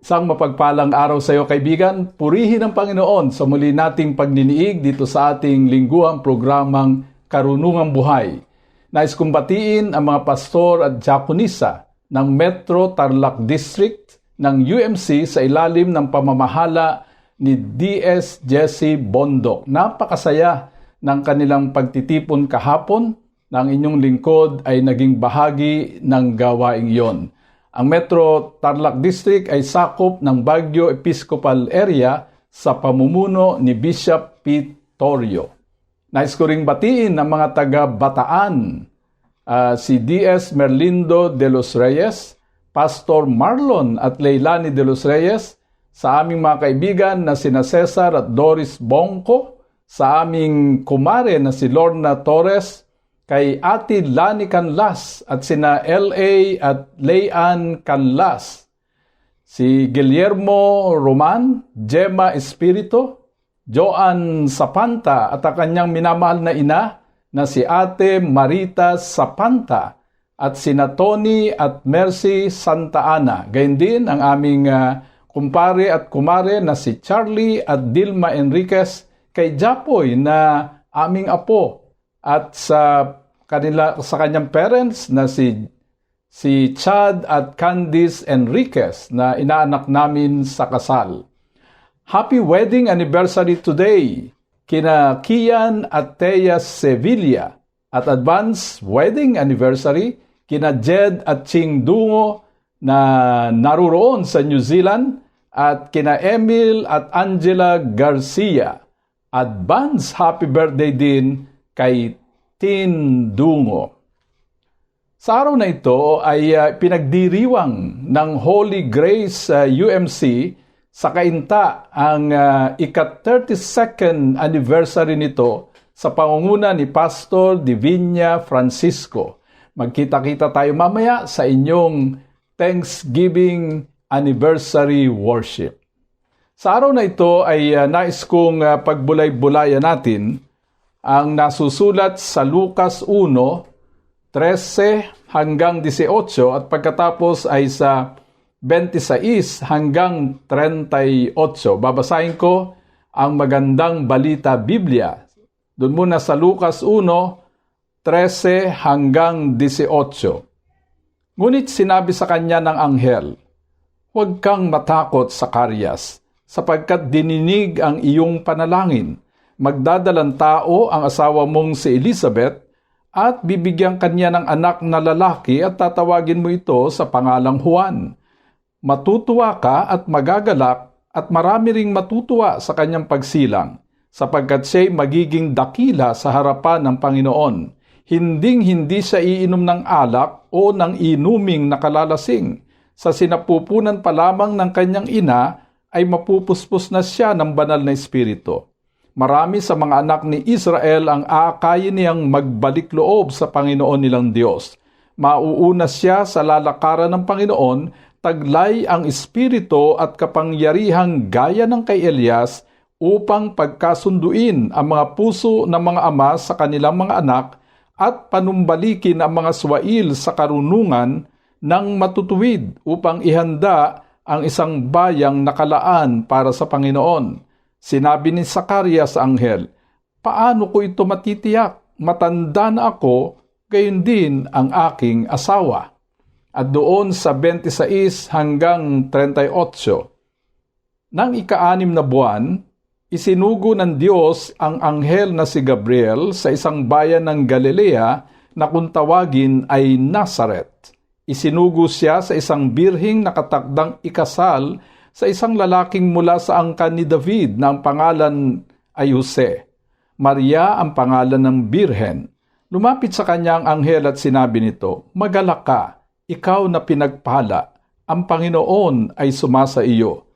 Isang mapagpalang araw sa iyo kaibigan, purihin ang Panginoon sa muli nating pagniniig dito sa ating lingguhang programang Karunungang Buhay. Nais kong batiin ang mga pastor at diakonisa ng Metro Tarlac District ng UMC sa ilalim ng pamamahala ni DS Jesse Bondok. Napakasaya ng kanilang pagtitipon kahapon ang inyong lingkod ay naging bahagi ng gawaing iyon. Ang Metro Tarlac District ay sakop ng Baguio Episcopal Area sa pamumuno ni Bishop Pete Torrio. Nais ko ring batiin ng mga taga Bataan, uh, si DS Merlindo de los Reyes, Pastor Marlon at Leilani de los Reyes, sa aming mga kaibigan na sina Cesar at Doris Bongko, sa aming kumare na si Lorna Torres, kay Ate Lani Canlas at sina L.A. at Leyan Canlas, si Guillermo Roman, Gemma Espirito, Joan Sapanta at ang kanyang minamahal na ina na si Ate Marita Sapanta at sina Tony at Mercy Santa Ana. Gayun din ang aming uh, kumpare at kumare na si Charlie at Dilma Enriquez kay Japoy na aming apo at sa kanila sa kanyang parents na si si Chad at Candice Enriquez na inaanak namin sa kasal. Happy wedding anniversary today kina Kian at Thea Sevilla at advance wedding anniversary kina Jed at Ching Dungo na naruroon sa New Zealand at kina Emil at Angela Garcia. Advance happy birthday din kay Tin Dungo. Sa araw na ito ay uh, pinagdiriwang ng Holy Grace uh, UMC sa kainta ang uh, ika-32nd anniversary nito sa pangunguna ni Pastor Divina Francisco. Magkita-kita tayo mamaya sa inyong Thanksgiving Anniversary Worship. Sa araw na ito ay uh, nais kong uh, pagbulay-bulayan natin ang nasusulat sa Lucas 1, 13 hanggang 18 at pagkatapos ay sa 26 hanggang 38. Babasahin ko ang magandang balita Biblia. Doon muna sa Lucas 1, 13 hanggang 18. Ngunit sinabi sa kanya ng anghel, Huwag kang matakot sa karyas, sapagkat dininig ang iyong panalangin. Magdadalang tao ang asawa mong si Elizabeth at bibigyan kanya ng anak na lalaki at tatawagin mo ito sa pangalang Juan. Matutuwa ka at magagalak at marami ring matutuwa sa kanyang pagsilang sapagkat siya'y magiging dakila sa harapan ng Panginoon. Hinding-hindi siya iinom ng alak o ng inuming nakalalasing. Sa sinapupunan pa lamang ng kanyang ina ay mapupuspos na siya ng banal na espiritu. Marami sa mga anak ni Israel ang aakayin niyang magbalik loob sa Panginoon nilang Diyos. Mauuna siya sa lalakaran ng Panginoon, taglay ang espiritu at kapangyarihang gaya ng kay Elias upang pagkasunduin ang mga puso ng mga ama sa kanilang mga anak at panumbalikin ang mga swail sa karunungan ng matutuwid upang ihanda ang isang bayang nakalaan para sa Panginoon. Sinabi ni Sakarias sa anghel, Paano ko ito matitiyak? Matanda na ako, gayon din ang aking asawa. At doon sa 26 hanggang 38, nang ika-anim na buwan, isinugo ng Diyos ang anghel na si Gabriel sa isang bayan ng Galilea na kung tawagin ay Nazareth Isinugo siya sa isang birhing nakatakdang ikasal sa isang lalaking mula sa angkan ni David na ang pangalan ay Jose. Maria ang pangalan ng birhen. Lumapit sa kanya ang anghel at sinabi nito, Magalak ka, ikaw na pinagpala, ang Panginoon ay sumasa iyo.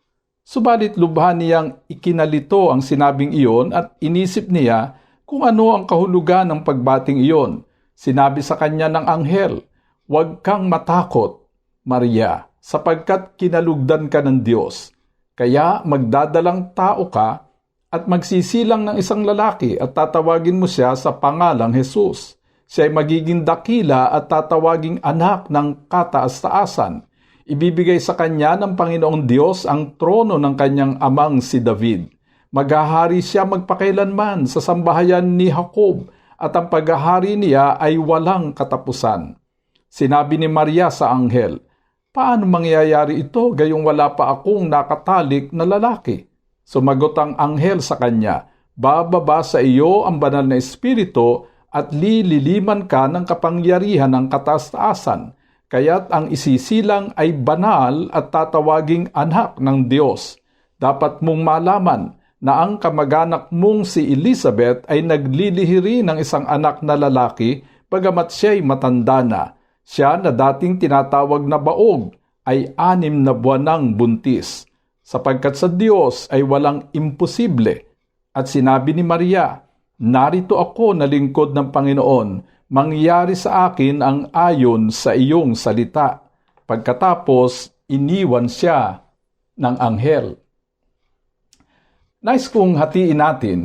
Subalit lubhan niyang ikinalito ang sinabing iyon at inisip niya kung ano ang kahulugan ng pagbating iyon. Sinabi sa kanya ng anghel, Huwag kang matakot, Maria, sapagkat kinalugdan ka ng Diyos. Kaya magdadalang tao ka at magsisilang ng isang lalaki at tatawagin mo siya sa pangalang Jesus. Siya ay magiging dakila at tatawaging anak ng kataas-taasan. Ibibigay sa kanya ng Panginoong Diyos ang trono ng kanyang amang si David. Maghahari siya magpakailanman sa sambahayan ni Jacob at ang paghahari niya ay walang katapusan. Sinabi ni Maria sa anghel, Paano mangyayari ito gayong wala pa akong nakatalik na lalaki? Sumagot ang anghel sa kanya, Bababa sa iyo ang banal na espiritu at lililiman ka ng kapangyarihan ng kataas-taasan, kaya't ang isisilang ay banal at tatawaging anak ng Diyos. Dapat mong malaman na ang kamag-anak mong si Elizabeth ay naglilihiri ng isang anak na lalaki bagamat siya'y matanda na. Siya na dating tinatawag na baog ay anim na buwan ng buntis, sapagkat sa Diyos ay walang imposible. At sinabi ni Maria, Narito ako na lingkod ng Panginoon, mangyari sa akin ang ayon sa iyong salita. Pagkatapos, iniwan siya ng anghel. Nice kong hatiin natin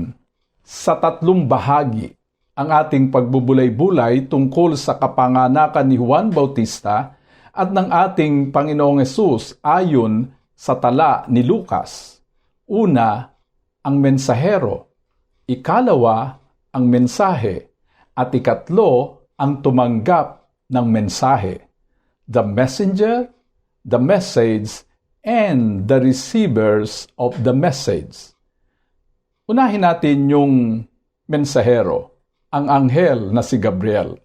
sa tatlong bahagi ang ating pagbubulay-bulay tungkol sa kapanganakan ni Juan Bautista at ng ating Panginoong Yesus ayon sa tala ni Lucas. Una, ang mensahero ikalawa ang mensahe, at ikatlo ang tumanggap ng mensahe. The messenger, the message, and the receivers of the message. Unahin natin yung mensahero, ang anghel na si Gabriel.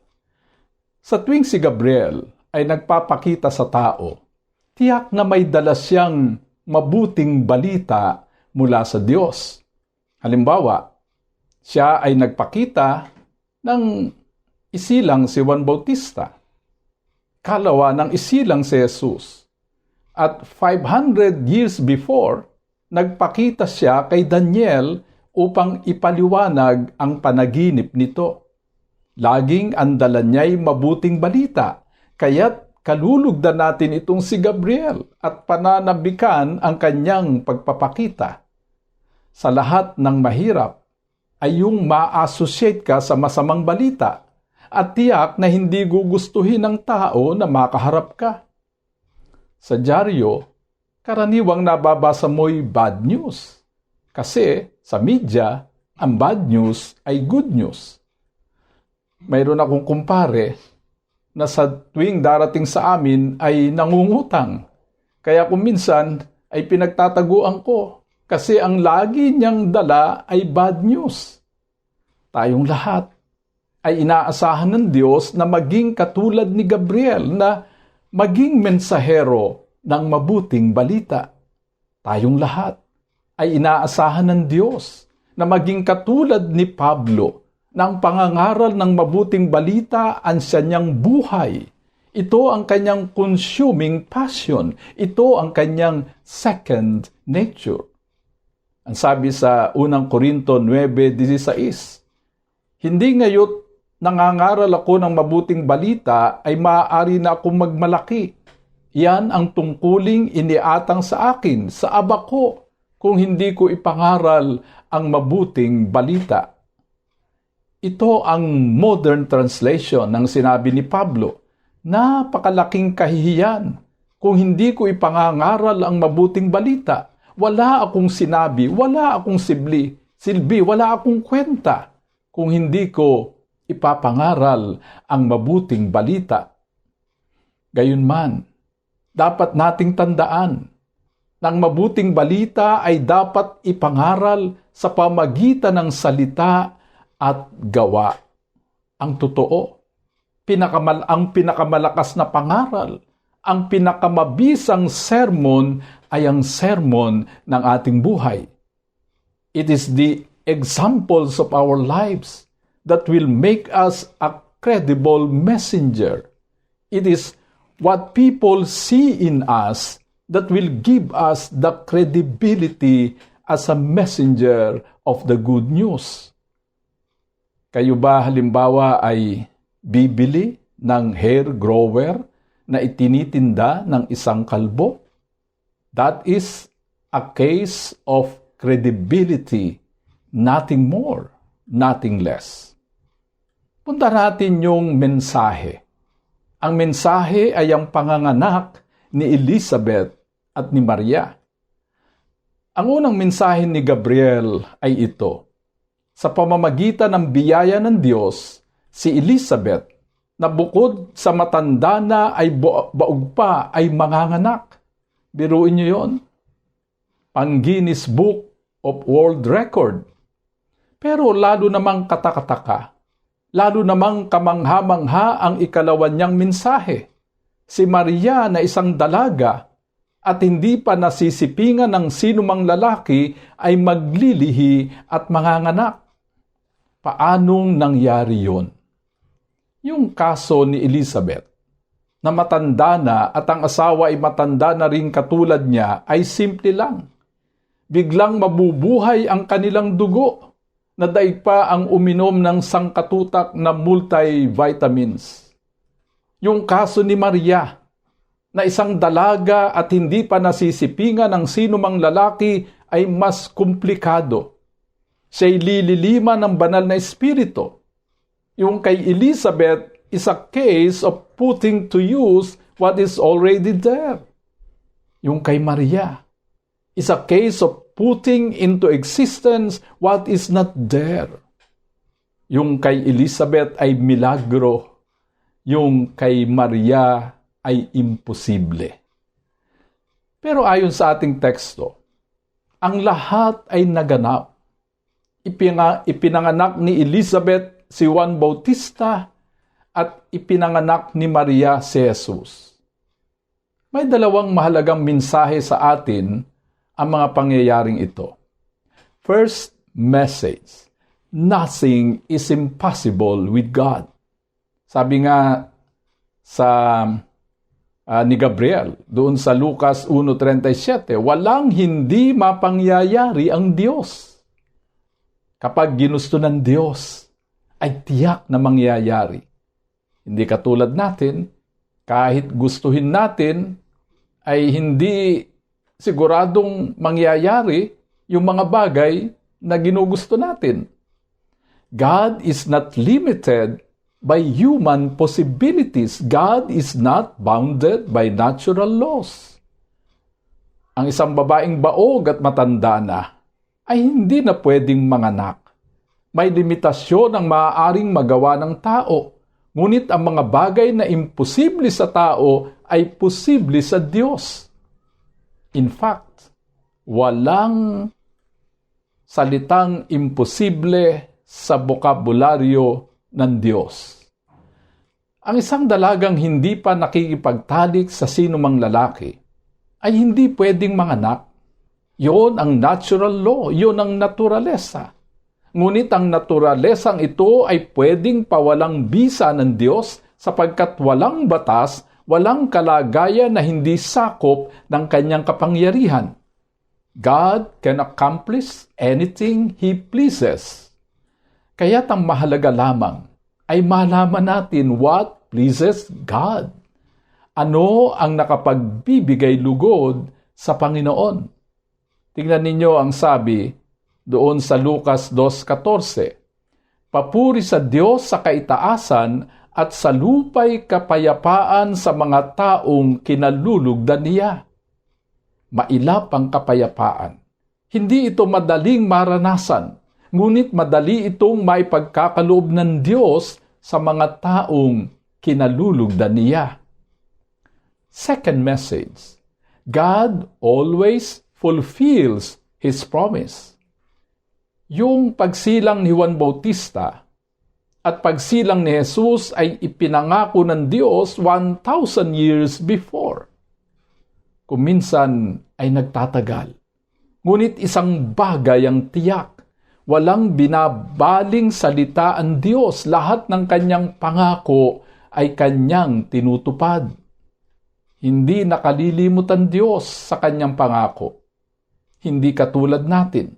Sa tuwing si Gabriel ay nagpapakita sa tao, tiyak na may dala siyang mabuting balita mula sa Diyos. Halimbawa, siya ay nagpakita ng isilang si Juan Bautista. Kalawa ng isilang si Jesus. At 500 years before, nagpakita siya kay Daniel upang ipaliwanag ang panaginip nito. Laging andalan niya'y mabuting balita, kaya't kalulugdan natin itong si Gabriel at pananabikan ang kanyang pagpapakita. Sa lahat ng mahirap, ay yung ma-associate ka sa masamang balita at tiyak na hindi gugustuhin ng tao na makaharap ka. Sa dyaryo, karaniwang nababasa mo'y bad news. Kasi sa media, ang bad news ay good news. Mayroon akong kumpare na sa tuwing darating sa amin ay nangungutang. Kaya kung minsan ay pinagtataguan ko kasi ang lagi niyang dala ay bad news. Tayong lahat ay inaasahan ng Diyos na maging katulad ni Gabriel na maging mensahero ng mabuting balita. Tayong lahat ay inaasahan ng Diyos na maging katulad ni Pablo ng pangangaral ng mabuting balita ang sanyang buhay. Ito ang kanyang consuming passion. Ito ang kanyang second nature. Ang sabi sa unang Korinto 9.16, Hindi ngayon nangangaral ako ng mabuting balita ay maaari na akong magmalaki. Yan ang tungkuling iniatang sa akin, sa aba ko, kung hindi ko ipangaral ang mabuting balita. Ito ang modern translation ng sinabi ni Pablo. Napakalaking kahihiyan kung hindi ko ipangangaral ang mabuting balita wala akong sinabi, wala akong sibli, silbi, wala akong kwenta kung hindi ko ipapangaral ang mabuting balita. Gayunman, dapat nating tandaan ng mabuting balita ay dapat ipangaral sa pamagitan ng salita at gawa. Ang totoo, pinakamal ang pinakamalakas na pangaral, ang pinakamabisang sermon ay ang sermon ng ating buhay. It is the examples of our lives that will make us a credible messenger. It is what people see in us that will give us the credibility as a messenger of the good news. Kayo ba halimbawa ay bibili ng hair grower na itinitinda ng isang kalbo? That is a case of credibility, nothing more, nothing less. Punta natin yung mensahe. Ang mensahe ay ang panganganak ni Elizabeth at ni Maria. Ang unang mensahe ni Gabriel ay ito. Sa pamamagitan ng biyaya ng Diyos, si Elizabeth na bukod sa matanda na ay baog pa ay manganganak. Biruin niyo yon. Pang Guinness Book of World Record. Pero lalo namang katakataka, lalo namang kamangha-mangha ang ikalawan niyang mensahe. Si Maria na isang dalaga at hindi pa nasisipingan ng sinumang lalaki ay maglilihi at manganganak. Paanong nangyari yon? Yung kaso ni Elizabeth, na matanda na at ang asawa ay matanda na rin katulad niya ay simple lang. Biglang mabubuhay ang kanilang dugo na daig pa ang uminom ng sangkatutak na multivitamins. Yung kaso ni Maria, na isang dalaga at hindi pa nasisipingan ng sinumang lalaki ay mas komplikado. Siya'y lililima ng banal na espiritu. Yung kay Elizabeth is a case of putting to use what is already there. Yung kay Maria is a case of putting into existence what is not there. Yung kay Elizabeth ay milagro. Yung kay Maria ay imposible. Pero ayon sa ating teksto, ang lahat ay naganap. Ipinga, ipinanganak ni Elizabeth si Juan Bautista at ipinanganak ni Maria si Jesus. May dalawang mahalagang mensahe sa atin ang mga pangyayaring ito. First message, nothing is impossible with God. Sabi nga sa uh, ni Gabriel doon sa Lucas 1.37, walang hindi mapangyayari ang Diyos. Kapag ginusto ng Diyos, ay tiyak na mangyayari. Hindi katulad natin, kahit gustuhin natin, ay hindi siguradong mangyayari yung mga bagay na ginugusto natin. God is not limited by human possibilities. God is not bounded by natural laws. Ang isang babaeng baog at matanda na ay hindi na pwedeng manganak. May limitasyon ang maaaring magawa ng tao Ngunit ang mga bagay na imposible sa tao ay posible sa Diyos. In fact, walang salitang imposible sa bokabularyo ng Diyos. Ang isang dalagang hindi pa nakikipagtalik sa sinumang lalaki ay hindi pwedeng manganak. Yon ang natural law, yon ang naturalesa. Ngunit ang naturalesang ito ay pwedeng pawalang bisa ng Diyos sapagkat walang batas, walang kalagayan na hindi sakop ng kanyang kapangyarihan. God can accomplish anything He pleases. Kaya't ang mahalaga lamang ay malaman natin what pleases God. Ano ang nakapagbibigay lugod sa Panginoon? Tingnan ninyo ang sabi doon sa Lucas 2.14. Papuri sa Diyos sa kaitaasan at sa lupay kapayapaan sa mga taong kinalulugdan niya. Mailap ang kapayapaan. Hindi ito madaling maranasan, ngunit madali itong maipagkakaloob ng Diyos sa mga taong kinalulugdan niya. Second message, God always fulfills His promise yung pagsilang ni Juan Bautista at pagsilang ni Jesus ay ipinangako ng Diyos 1,000 years before. Kuminsan ay nagtatagal. Ngunit isang bagay ang tiyak. Walang binabaling salita ang Diyos. Lahat ng kanyang pangako ay kanyang tinutupad. Hindi nakalilimot ang Diyos sa kanyang pangako. Hindi katulad natin.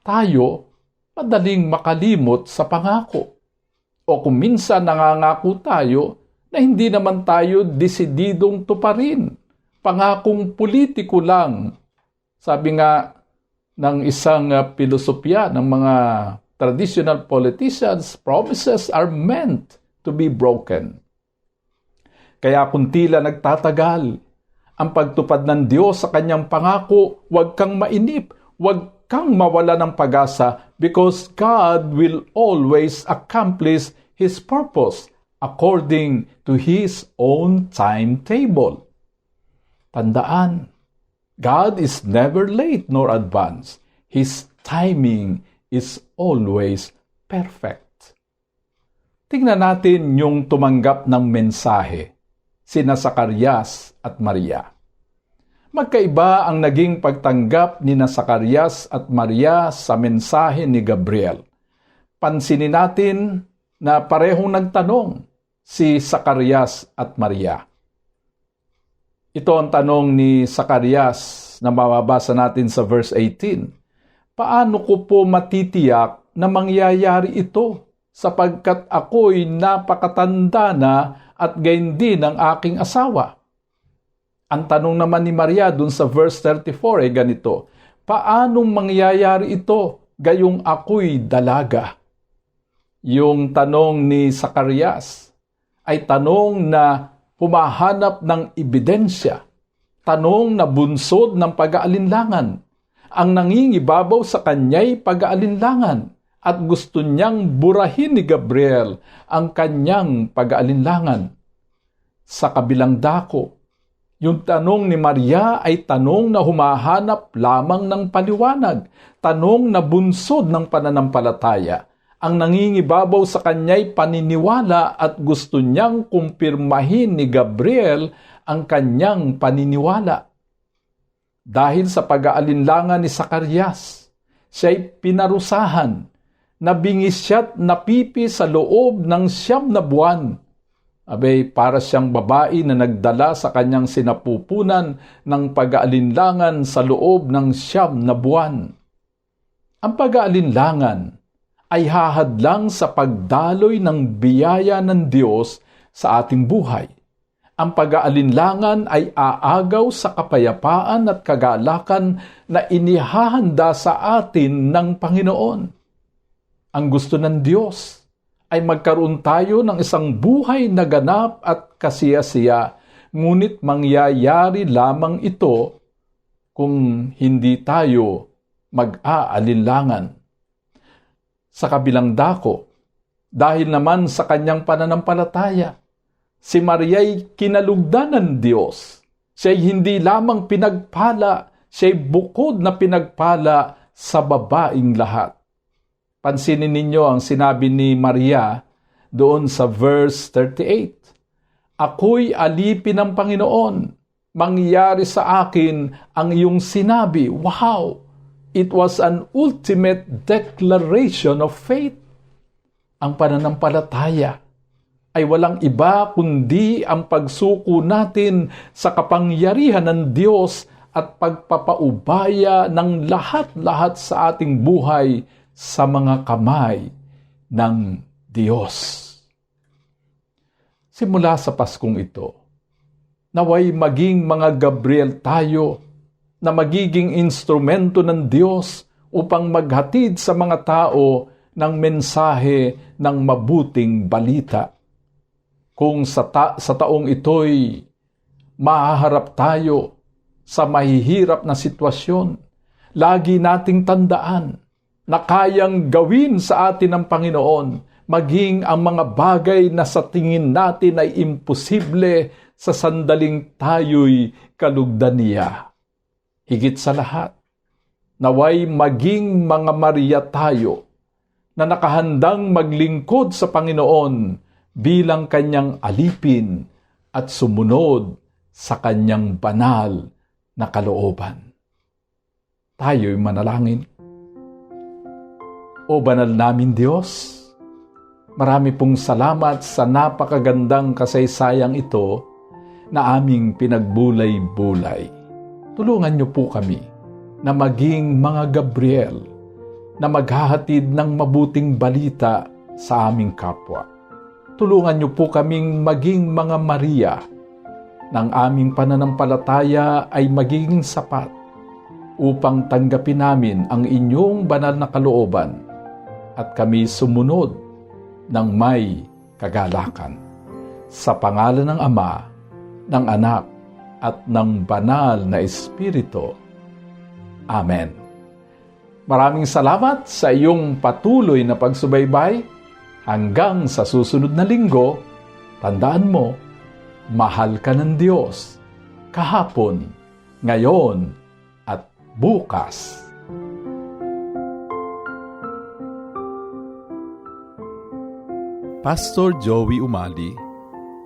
Tayo, madaling makalimot sa pangako. O kung minsan nangangako tayo na hindi naman tayo desididong tuparin. Pangakong politiko lang. Sabi nga ng isang uh, pilosopya ng mga traditional politicians, promises are meant to be broken. Kaya kung tila nagtatagal ang pagtupad ng Diyos sa kanyang pangako, huwag kang mainip, huwag kang mawala ng pag-asa because God will always accomplish His purpose according to His own timetable. Tandaan, God is never late nor advanced. His timing is always perfect. Tingnan natin yung tumanggap ng mensahe sina Sakarias at Maria. Magkaiba ang naging pagtanggap ni Sakarias at Maria sa mensahe ni Gabriel. Pansinin natin na parehong nagtanong si Sakarias at Maria. Ito ang tanong ni Sakarias na mababasa natin sa verse 18. Paano ko po matitiyak na mangyayari ito sapagkat ako'y napakatanda na at gayon din ang aking asawa. Ang tanong naman ni Maria dun sa verse 34 ay ganito, Paanong mangyayari ito gayong ako'y dalaga? Yung tanong ni Sakarias ay tanong na humahanap ng ebidensya, tanong na bunsod ng pag-aalinlangan. Ang nangingibabaw sa kanya'y pag-aalinlangan at gusto niyang burahin ni Gabriel ang kanyang pag-aalinlangan. Sa kabilang dako, yung tanong ni Maria ay tanong na humahanap lamang ng paliwanag, tanong na bunsod ng pananampalataya. Ang nangingibabaw sa kanya'y paniniwala at gusto niyang kumpirmahin ni Gabriel ang kanyang paniniwala. Dahil sa pag-aalinlangan ni Sakarias, siya'y pinarusahan nabingis siya't napipi sa loob ng siyam na buwan. Abay, para siyang babae na nagdala sa kanyang sinapupunan ng pag-aalinlangan sa loob ng siyam na buwan. Ang pag-aalinlangan ay hahadlang sa pagdaloy ng biyaya ng Diyos sa ating buhay. Ang pag-aalinlangan ay aagaw sa kapayapaan at kagalakan na inihahanda sa atin ng Panginoon. Ang gusto ng Diyos ay magkaroon tayo ng isang buhay na ganap at kasiyasiya, ngunit mangyayari lamang ito kung hindi tayo mag-aalinlangan. Sa kabilang dako, dahil naman sa kanyang pananampalataya, si Maria'y kinalugdan ng Diyos. Siya'y hindi lamang pinagpala, siya'y bukod na pinagpala sa babaing lahat. Pansinin ninyo ang sinabi ni Maria doon sa verse 38. Ako'y alipin ng Panginoon. Mangyari sa akin ang iyong sinabi. Wow! It was an ultimate declaration of faith. Ang pananampalataya ay walang iba kundi ang pagsuko natin sa kapangyarihan ng Diyos at pagpapaubaya ng lahat-lahat sa ating buhay sa mga kamay ng Diyos. Simula sa Paskong ito, naway maging mga Gabriel tayo na magiging instrumento ng Diyos upang maghatid sa mga tao ng mensahe ng mabuting balita. Kung sa, ta- sa taong ito'y mahaharap tayo sa mahihirap na sitwasyon, lagi nating tandaan na kayang gawin sa atin ng Panginoon, maging ang mga bagay na sa tingin natin ay imposible sa sandaling tayo'y kalugdan niya. Higit sa lahat, naway maging mga Maria tayo na nakahandang maglingkod sa Panginoon bilang kanyang alipin at sumunod sa kanyang banal na kalooban. Tayo'y manalangin. O banal namin Diyos, marami pong salamat sa napakagandang kasaysayang ito na aming pinagbulay-bulay. Tulungan niyo po kami na maging mga Gabriel na maghahatid ng mabuting balita sa aming kapwa. Tulungan niyo po kaming maging mga Maria ng aming pananampalataya ay magiging sapat upang tanggapin namin ang inyong banal na kalooban at kami sumunod ng may kagalakan. Sa pangalan ng Ama, ng Anak, at ng Banal na Espiritu. Amen. Maraming salamat sa iyong patuloy na pagsubaybay. Hanggang sa susunod na linggo, tandaan mo, mahal ka ng Diyos kahapon, ngayon, at bukas. Pastor Joey Umali,